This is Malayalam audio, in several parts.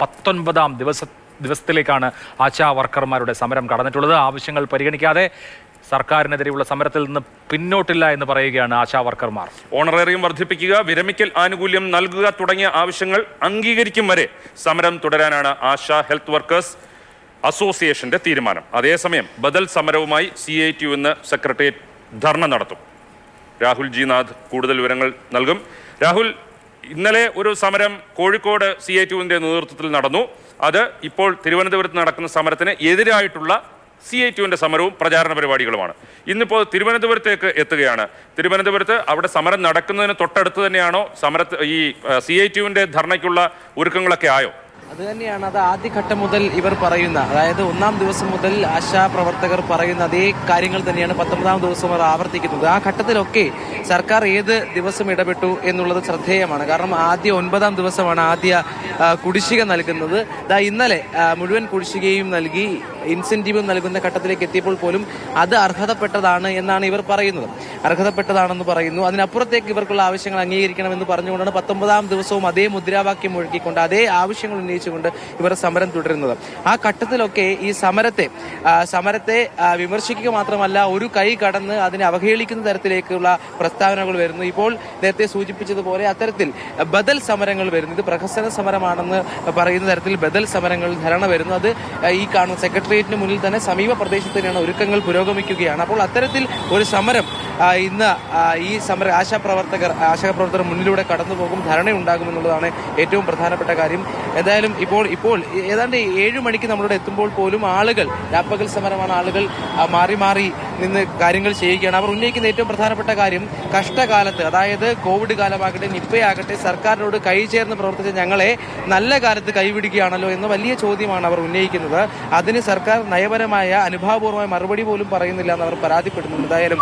പത്തൊൻപതാം ദിവസ ദിവസത്തിലേക്കാണ് ആശാ വർക്കർമാരുടെ സമരം കടന്നിട്ടുള്ളത്. ആവശ്യങ്ങൾ പരിഗണിക്കാതെ സർക്കാരിനെതിരെയുള്ള സമരത്തിൽ നിന്ന് പിന്നോട്ടില്ല എന്ന് പറയുകയാണ് ആശാ വർക്കർമാർ ഓണറേറിയം വർദ്ധിപ്പിക്കുക വിരമിക്കൽ ആനുകൂല്യം നൽകുക തുടങ്ങിയ ആവശ്യങ്ങൾ അംഗീകരിക്കും വരെ സമരം തുടരാനാണ് ആശാ ഹെൽത്ത് വർക്കേഴ്സ് അസോസിയേഷന്റെ തീരുമാനം. അതേസമയം ബദൽ സമരവുമായി സി ഐ ടി ഇന്ന് സെക്രട്ടേറിയറ്റ് ധർണ നടത്തും. രാഹുൽ ജി നാഥ് കൂടുതൽ വിവരങ്ങൾ നൽകും. രാഹുൽ ഇന്നലെ ഒരു സമരം കോഴിക്കോട് സി ഐ ടുവിന്റെ നേതൃത്വത്തിൽ നടന്നു. അത് ഇപ്പോൾ തിരുവനന്തപുരത്ത് നടക്കുന്ന സമരത്തിന് എതിരായിട്ടുള്ള സി ഐ ടുവിന്റെ സമരവും പ്രചാരണ പരിപാടികളുമാണ്. ഇന്നിപ്പോൾ തിരുവനന്തപുരത്തേക്ക് എത്തുകയാണ്. തിരുവനന്തപുരത്ത് അവിടെ സമരം നടക്കുന്നതിന് തൊട്ടടുത്ത് തന്നെയാണോ സമരത്ത് ഈ സി ഐ ടുവിന്റെ ധർണയ്ക്കുള്ള ഒരുക്കങ്ങളൊക്കെ ആയോ? അത് തന്നെയാണ് അത് ആദ്യഘട്ടം മുതൽ ഇവർ പറയുന്ന. അതായത് ഒന്നാം ദിവസം മുതൽ ആശാ പ്രവർത്തകർ പറയുന്ന അതേ കാര്യങ്ങൾ തന്നെയാണ് പത്തൊമ്പതാം ദിവസം അവർ ആവർത്തിക്കുന്നത്. ആ ഘട്ടത്തിലൊക്കെ സർക്കാർ ഏത് ദിവസം ഇടപെട്ടു എന്നുള്ളത് ശ്രദ്ധേയമാണ്. കാരണം ആദ്യ ഒൻപതാം ദിവസമാണ് ആദ്യ കുടിശ്ശിക നൽകുന്നത്. ഇതാ ഇന്നലെ മുഴുവൻ കുടിശ്ശികയും നൽകി ഇൻസെന്റീവും നൽകുന്ന ഘട്ടത്തിലേക്ക് എത്തിയപ്പോൾ പോലും അത് അർഹതപ്പെട്ടതാണ് എന്നാണ് ഇവർ പറയുന്നത്. അർഹതപ്പെട്ടതാണെന്ന് പറയുന്നു. അതിനപ്പുറത്തേക്ക് ഇവർക്കുള്ള ആവശ്യങ്ങൾ അംഗീകരിക്കണമെന്ന് പറഞ്ഞുകൊണ്ടാണ് പത്തൊമ്പതാം ദിവസവും അതേ മുദ്രാവാക്യം ഒഴുക്കിക്കൊണ്ട് അതേ ആവശ്യങ്ങൾ ഉന്നയിച്ചുകൊണ്ട് ഇവർ സമരം തുടരുന്നത്. ആ ഘട്ടത്തിലൊക്കെ ഈ സമരത്തെ സമരത്തെ വിമർശിക്കുക മാത്രമല്ല ഒരു കൈ കടന്ന് അതിനെ അവഹേളിക്കുന്ന തരത്തിലേക്കുള്ള പ്രസ്താവനകൾ വരുന്നു. ഇപ്പോൾ നേരത്തെ സൂചിപ്പിച്ചതുപോലെ അത്തരത്തിൽ ബദൽ സമരങ്ങൾ വരുന്നു. ഇത് പ്രഹസന സമരമാണെന്ന് പറയുന്ന തരത്തിൽ ബദൽ സമരങ്ങൾ ധരണ വരുന്നു. അത് ഈ കാണുന്ന സെക്രട്ടേറിയറ്റിന് മുന്നിൽ തന്നെ സമീപ പ്രദേശത്ത് തന്നെയാണ് ഒരുക്കങ്ങൾ പുരോഗമിക്കുകയാണ്. അപ്പോൾ അത്തരത്തിൽ ഒരു സമരം ഇന്ന് ഈ സമര ആശാപ്രവർത്തകർ ആശാപ്രവർത്തകർ മുന്നിലൂടെ കടന്നു പോകും ധരണയുണ്ടാകുമെന്നുള്ളതാണ് ഏറ്റവും പ്രധാനപ്പെട്ട കാര്യം. എന്തായാലും ഇപ്പോൾ ഇപ്പോൾ ഏതാണ്ട് ഏഴു മണിക്ക് നമ്മളിവിടെ എത്തുമ്പോൾ പോലും ആളുകൾ രാപ്പകൽ സമരമാണ് ആളുകൾ മാറി മാറി നിന്ന് കാര്യങ്ങൾ ചെയ്യുകയാണ്. അവർ ഉന്നയിക്കുന്ന ഏറ്റവും പ്രധാനപ്പെട്ട കാര്യം കഷ്ടകാലത്ത് അതായത് കോവിഡ് കാലമാകട്ടെ നിപ്പയാകട്ടെ സർക്കാരിനോട് കൈ ചേർന്ന് പ്രവർത്തിച്ച ഞങ്ങളെ നല്ല കാലത്ത് കൈവിടുകയാണല്ലോ എന്ന വലിയ ചോദ്യമാണ് അവർ ഉന്നയിക്കുന്നത്. അതിന് സർക്കാർ നയപരമായ അനുഭാവപൂർവമായ മറുപടി പോലും പറയുന്നില്ല എന്ന് അവർ പരാതിപ്പെടുന്നുണ്ട്. എന്തായാലും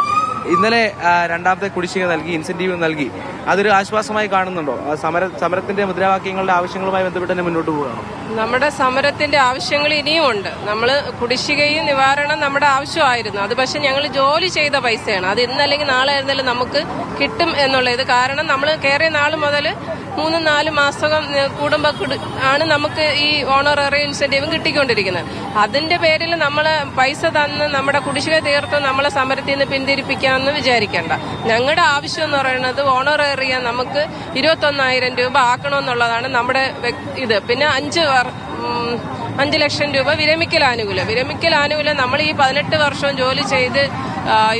ഇന്നലെ രണ്ടാമത്തെ കുടിശ്ശിക നൽകി ഇൻസെന്റീവ് നൽകി. അതൊരു ആശ്വാസമായി കാണുന്നുണ്ടോ? സമര സമരത്തിന്റെ മുദ്രാവാക്യങ്ങളുടെ ആവശ്യങ്ങളുമായി ബന്ധപ്പെട്ട് തന്നെ മുന്നോട്ട് പോവുകയാണോ? നമ്മുടെ സമരത്തിന്റെ ആവശ്യങ്ങൾ ഇനിയും ഉണ്ട്. നമ്മൾ കുടിശ്ശികയും നിവാരണം നമ്മുടെ ആവശ്യമായിരുന്നു. അത് പക്ഷെ ഞങ്ങൾ ജോലി ചെയ്ത പൈസയാണ്. അത് ഇന്നല്ലെങ്കിൽ നാളെ ആയിരുന്നാലും നമുക്ക് കിട്ടും എന്നുള്ളത്. കാരണം നമ്മൾ കയറിയ നാൾ മുതൽ മൂന്ന് നാല് മാസം കൂടുമ്പോൾ ആണ് നമുക്ക് ഈ ഓണററി ഇൻസെന്റീവും കിട്ടിക്കൊണ്ടിരിക്കുന്നത്. അതിന്റെ പേരിൽ നമ്മൾ പൈസ തന്ന് നമ്മുടെ കുടിശ്ശിക തീർത്ത് നമ്മളെ സമരത്തിൽ നിന്ന് പിന്തിരിപ്പിക്കാമെന്ന് വിചാരിക്കേണ്ട. ഞങ്ങളുടെ ആവശ്യം എന്ന് പറയുന്നത് ഓണറേറിയ നമുക്ക് ഇരുപത്തൊന്നായിരം രൂപ ആക്കണമെന്നുള്ളതാണ് നമ്മുടെ ഇത്. പിന്നെ അഞ്ച് അഞ്ച് ലക്ഷം രൂപ വിരമിക്കൽ ആനുകൂല്യം. വിരമിക്കൽ ആനുകൂല്യം നമ്മൾ ഈ പതിനെട്ട് വർഷം ജോലി ചെയ്ത്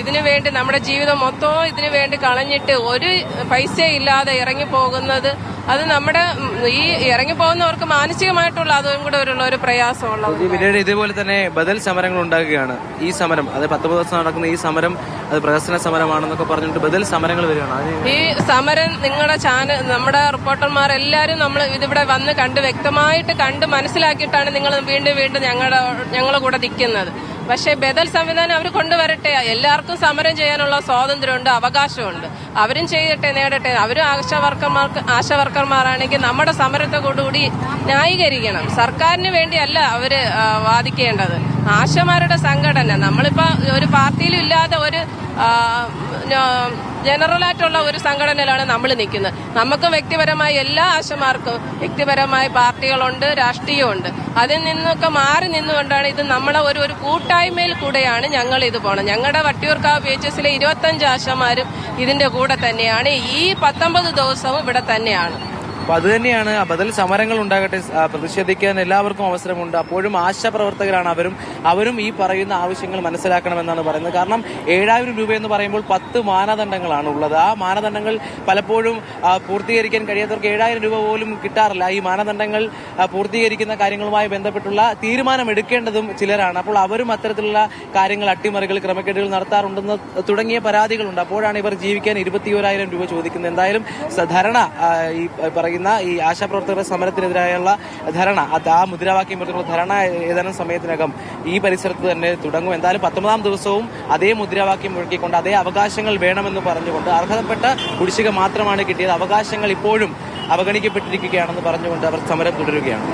ഇതിനു വേണ്ടി നമ്മുടെ ജീവിതം മൊത്തവും ഇതിനു വേണ്ടി കളഞ്ഞിട്ട് ഒരു പൈസ ഇല്ലാതെ ഇറങ്ങി പോകുന്നത് അത് നമ്മുടെ ഈ ഇറങ്ങി പോകുന്നവർക്ക് മാനസികമായിട്ടുള്ള അതും കൂടെ ഒരു ഒരു പ്രയാസമുള്ള ഈ പിന്നീട് ഇതേപോലെ തന്നെ ബദൽ സമരങ്ങൾ ഉണ്ടാകുകയാണ്. ഈ സമരം അത് പത്തൊമ്പത് ദിവസം നടക്കുന്ന ഈ സമരം അത് പ്രദർശന സമരമാണെന്നൊക്കെ പറഞ്ഞിട്ട് ബദൽ സമരങ്ങൾ വരികയാണ്. ഈ സമരം നിങ്ങളുടെ ചാനൽ നമ്മുടെ റിപ്പോർട്ടർമാർ എല്ലാവരും നമ്മൾ ഇതിവിടെ വന്ന് കണ്ട് വ്യക്തമായിട്ട് കണ്ട് മനസ്സിലാക്കിയിട്ടാണ് നിങ്ങൾ വീണ്ടും വീണ്ടും ഞങ്ങളുടെ ഞങ്ങളുടെ കൂടെ നിൽക്കുന്നത്. പക്ഷേ ബദൽ സംവിധാനം അവർ കൊണ്ടുവരട്ടെ. എല്ലാവർക്കും സമരം ചെയ്യാനുള്ള സ്വാതന്ത്ര്യമുണ്ട് അവകാശമുണ്ട്. അവരും ചെയ്യട്ടെ നേടട്ടെ. അവരും ആശാവർക്കർമാർക്ക് ആശാവർക്കർമാരാണെങ്കിൽ ആശാ വർക്കർമാരാണെങ്കിൽ നമ്മുടെ സമരത്തെ കൂടി ന്യായീകരിക്കണം. സർക്കാരിന് വേണ്ടിയല്ല അവർ വാദിക്കേണ്ടത്. ആശമാരുടെ സംഘടന. നമ്മളിപ്പോ ഒരു പാർട്ടിയിലും ഇല്ലാതെ ഒരു ജനറലായിട്ടുള്ള ഒരു സംഘടനയിലാണ് നമ്മൾ നിൽക്കുന്നത്. നമുക്ക് വ്യക്തിപരമായി എല്ലാ ആശമാർക്കും വ്യക്തിപരമായ പാർട്ടികളുണ്ട് രാഷ്ട്രീയമുണ്ട് അതിൽ നിന്നൊക്കെ മാറി നിന്നുകൊണ്ടാണ് ഇത് നമ്മളെ ഒരു ഒരു കൂട്ടായ്മയിൽ കൂടെയാണ് ഞങ്ങൾ ഇത് പോണത്. ഞങ്ങളുടെ വട്ടിയൂർക്കാവ് പി എച്ച് എസിലെ ഇരുപത്തഞ്ച് ആശമാരും ഇതിന്റെ കൂടെ തന്നെയാണ്. ഈ പത്തൊമ്പത് ദിവസവും ഇവിടെ തന്നെയാണ്. അപ്പൊ അത് തന്നെയാണ്. ആ ബദൽ സമരങ്ങൾ ഉണ്ടാകട്ടെ പ്രതിഷേധിക്കാൻ എല്ലാവർക്കും അവസരമുണ്ട്. അപ്പോഴും ആശാ പ്രവർത്തകരാണ് അവരും. അവരും ഈ പറയുന്ന ആവശ്യങ്ങൾ മനസ്സിലാക്കണമെന്നാണ് പറയുന്നത്. കാരണം ഏഴായിരം രൂപ എന്ന് പറയുമ്പോൾ പത്ത് മാനദണ്ഡങ്ങളാണ് ഉള്ളത്. ആ മാനദണ്ഡങ്ങൾ പലപ്പോഴും പൂർത്തീകരിക്കാൻ കഴിയാത്തവർക്ക് ഏഴായിരം രൂപ പോലും കിട്ടാറില്ല. ഈ മാനദണ്ഡങ്ങൾ പൂർത്തീകരിക്കുന്ന കാര്യങ്ങളുമായി ബന്ധപ്പെട്ടുള്ള തീരുമാനം എടുക്കേണ്ടതും ചിലരാണ്. അപ്പോൾ അവരും അത്തരത്തിലുള്ള കാര്യങ്ങൾ അട്ടിമറികൾ ക്രമക്കേടുകൾ നടത്താറുണ്ടെന്ന് തുടങ്ങിയ പരാതികളുണ്ട്. അപ്പോഴാണ് ഇവർ ജീവിക്കാൻ ഇരുപത്തിയോരായിരം രൂപ ചോദിക്കുന്നത്. എന്തായാലും ധരണ ഈ പറയുന്ന ഈ ആശാപ്രവർത്തകരുടെ സമരത്തിനെതിരായുള്ള ധരണ. അത് ആ മുദ്രാവാക്യം പറഞ്ഞുള്ള ധരണ ഏതാനും സമയത്തിനകം ഈ പരിസരത്ത് തന്നെ തുടങ്ങും. എന്തായാലും പത്തൊമ്പതാം ദിവസവും അതേ മുദ്രാവാക്യം മുഴക്കിക്കൊണ്ട് അതേ അവകാശങ്ങൾ വേണമെന്ന് പറഞ്ഞുകൊണ്ട് അർഹതപ്പെട്ട കുടിശ്ശിക മാത്രമാണ് കിട്ടിയത്. അവകാശങ്ങൾ ഇപ്പോഴും അവഗണിക്കപ്പെട്ടിരിക്കുകയാണെന്ന് പറഞ്ഞുകൊണ്ട് അവർ സമരം തുടരുകയാണ്.